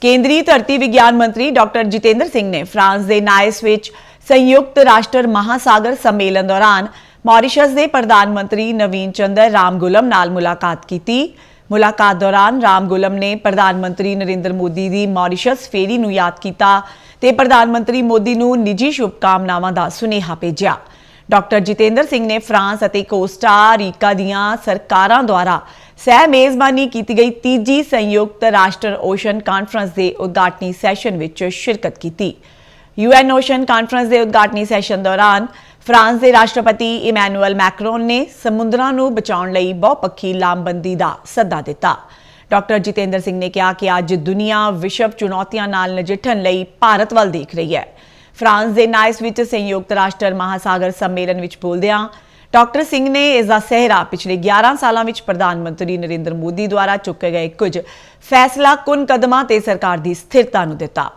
ਕੇਂਦਰੀ ਧਰਤੀ ਵਿਗਿਆਨ ਮੰਤਰੀ ਡਾਕਟਰ ਜਿਤੇਂਦਰ ਸਿੰਘ ਨੇ ਫਰਾਂਸ ਦੇ ਨਾਇਸ ਵਿੱਚ ਸੰਯੁਕਤ ਰਾਸ਼ਟਰ ਮਹਾਸਾਗਰ ਸੰਮੇਲਨ ਦੌਰਾਨ ਮਾਰੀਸ਼ਸ ਦੇ ਪ੍ਰਧਾਨ ਮੰਤਰੀ ਨਵੀਨ ਚੰਦਰ ਰਾਮਗੁਲਮ ਨਾਲ ਮੁਲਾਕਾਤ ਕੀਤੀ। ਮੁਲਾਕਾਤ ਦੌਰਾਨ ਰਾਮਗੁਲਮ ਨੇ ਪ੍ਰਧਾਨ ਮੰਤਰੀ ਨਰਿੰਦਰ ਮੋਦੀ ਦੀ ਮਾਰੀਸ਼ਸ ਫੇਰੀ ਨੂੰ ਯਾਦ ਕੀਤਾ ਤੇ ਪ੍ਰਧਾਨ ਮੰਤਰੀ ਮੋਦੀ ਨੂੰ ਨਿੱਜੀ ਸ਼ੁਭਕਾਮਨਾਵਾਂ ਦਾ ਸੁਨੇਹਾ ਭੇਜਿਆ। ਡਾਕਟਰ ਜਿਤੇਂਦਰ ਸਿੰਘ ਨੇ ਫਰਾਂਸ ਅਤੇ ਕੋਸਟਾ ਰੀਕਾ ਦੀਆਂ ਸਰਕਾਰਾਂ ਦੁਆਰਾ ਸਹਿ ਮੇਜ਼ਬਾਨੀ ਕੀਤੀ ਗਈ ਤੀਜੀ ਸੰਯੁਕਤ ਰਾਸ਼ਟਰ ਓਸ਼ਨ ਕਾਨਫਰੰਸ ਦੇ ਉਦਘਾਟਨੀ ਸੈਸ਼ਨ ਵਿੱਚ ਸ਼ਿਰਕਤ ਕੀਤੀ। ਯੂਐਨ ਓਸ਼ਨ ਕਾਨਫਰੰਸ ਦੇ ਉਦਘਾਟਨੀ ਸੈਸ਼ਨ ਦੌਰਾਨ ਫਰਾਂਸ ਦੇ ਰਾਸ਼ਟਰਪਤੀ ਇਮੈਨੂਅਲ ਮੈਕਰੋਨ ਨੇ ਸਮੁੰਦਰਾਂ ਨੂੰ ਬਚਾਉਣ ਲਈ ਬਹੁਪੱਖੀ ਲਾਮਬੰਦੀ ਦਾ ਸੱਦਾ ਦਿੱਤਾ। ਡਾਕਟਰ ਜਿਤੇਂਦਰ ਸਿੰਘ ਨੇ ਕਿਹਾ ਕਿ ਅੱਜ ਦੁਨੀਆ ਵਿਸ਼ਵ ਚੁਣੌਤੀਆਂ ਨਾਲ ਨਜਿੱਠਣ ਲਈ ਭਾਰਤ ਵੱਲ ਦੇਖ ਰਹੀ ਹੈ। ਫਰਾਂਸ ਦੇ ਨਾਇਸ ਵਿੱਚ ਸੰਯੁਕਤ ਰਾਸ਼ਟਰ ਮਹਾਸਾਗਰ ਸੰਮੇਲਨ ਵਿੱਚ ਬੋਲਦਿਆਂ ਡਾਕਟਰ ਸਿੰਘ ਨੇ ਇਸ ਦਾ ਸਹਿਰਾ ਪਿਛਲੇ 11 ਸਾਲਾਂ ਵਿੱਚ ਪ੍ਰਧਾਨ ਮੰਤਰੀ ਨਰਿੰਦਰ ਮੋਦੀ ਦੁਆਰਾ ਚੁੱਕੇ ਗਏ ਕੁਝ ਫੈਸਲਾ ਕੁਨ ਕਦਮਾਂ ਤੇ ਸਰਕਾਰ ਦੀ ਸਥਿਰਤਾ ਨੂੰ ਦਿੱਤਾ।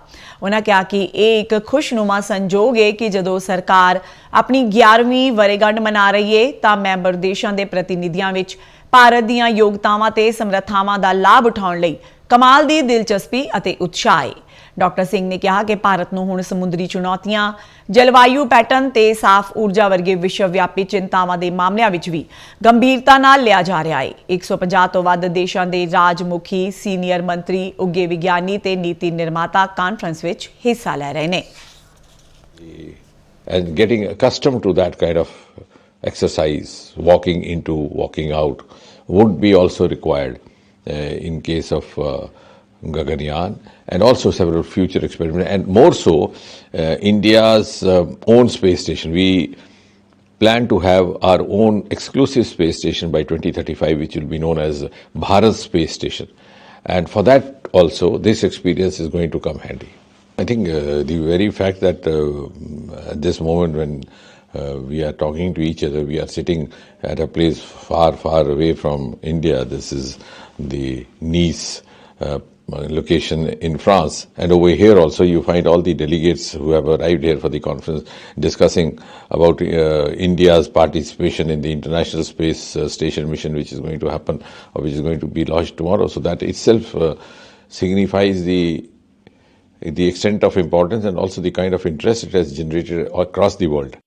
ਉਹਨਾਂ ਕਿਹਾ ਕਿ ਇਹ ਇੱਕ ਖੁਸ਼ਨੁਮਾ ਸੰਜੋਗ ਹੈ ਕਿ ਜਦੋਂ ਸਰਕਾਰ ਆਪਣੀ 11ਵੀਂ ਵਰੇਗੰਢ ਮਨਾ ਰਹੀ ਹੈ ਤਾਂ ਮੈਂਬਰ ਦੇਸ਼ਾਂ ਦੇ ਪ੍ਰਤੀਨਿਧੀਆਂ ਵਿੱਚ ਭਾਰਤ ਦੀਆਂ ਯੋਗਤਾਵਾਂ ਤੇ ਸਮਰੱਥਾਵਾਂ ਦਾ ਲਾਭ ਉਠਾਉਣ ਲਈ ਕਮਾਲ ਦੀ ਦਿਲਚਸਪੀ ਅਤੇ ਉਤਸ਼ਾਹ। ਹੈ ਡਾਕਟਰ ਸਿੰਘ ਨੇ ਕਿਹਾ ਕਿ ਭਾਰਤ ਨੂੰ ਹੁਣ ਸਮੁੰਦਰੀ ਚੁਣੌਤੀਆਂ ਜਲਵਾਯੂ ਪੈਟਰਨ ਤੇ ਸਾਫ਼ ਊਰਜਾ ਵਰਗੇ ਵਿਸ਼ਵ ਵਿਆਪੀ ਚਿੰਤਾਵਾਂ ਦੇ ਮਾਮਲਿਆਂ ਵਿੱਚ ਵੀ ਗੰਭੀਰਤਾ ਨਾਲ ਲਿਆ ਜਾ ਰਿਹਾ ਹੈ। 150 ਤੋਂ ਵੱਧ ਦੇਸ਼ਾਂ ਦੇ ਰਾਜ ਮੁਖੀ ਸੀਨੀਅਰ ਮੰਤਰੀ ਉੱਗੇ ਵਿਗਿਆਨੀ ਤੇ ਨੀਤੀ ਨਿਰਮਾਤਾ ਕਾਨਫਰੰਸ ਵਿੱਚ ਹਿੱਸਾ ਲੈ ਰਹੇ ਨੇ। And getting accustomed to that kind of exercise, walking into, walking out, would be also required. In case of uh, Gaganyaan and also several future experiments, and more so, uh, India's uh, own space station. We plan to have our own exclusive space station by 2035, which will be known as Bharat Space Station. And for that also, this experience is going to come handy. I think uh, the very fact that uh, at this moment when uh, we are talking to each other, we are sitting at a place far, far away from India. This is the Nice uh, location in France. And over here also you find all the delegates who have arrived here for the conference discussing about uh, India's participation in the International Space uh, Station mission which is going to happen or which is going to be launched tomorrow. So that itself uh, signifies the the extent of importance and also the kind of interest it has generated across the world.